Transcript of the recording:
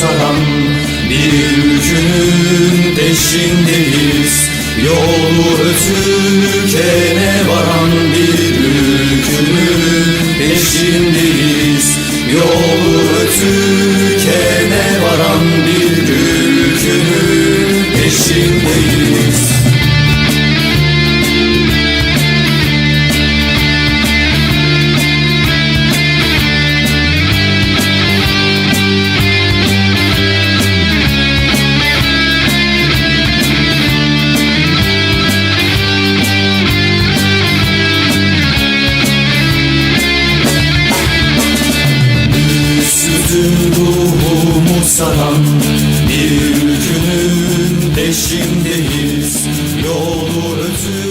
saran bir ülkünün peşindeyiz Yolu ötükene varan bir ülkünün peşindeyiz Yolu ötükene varan bir saran bir ülkünün peşindeyiz. Yolu ötü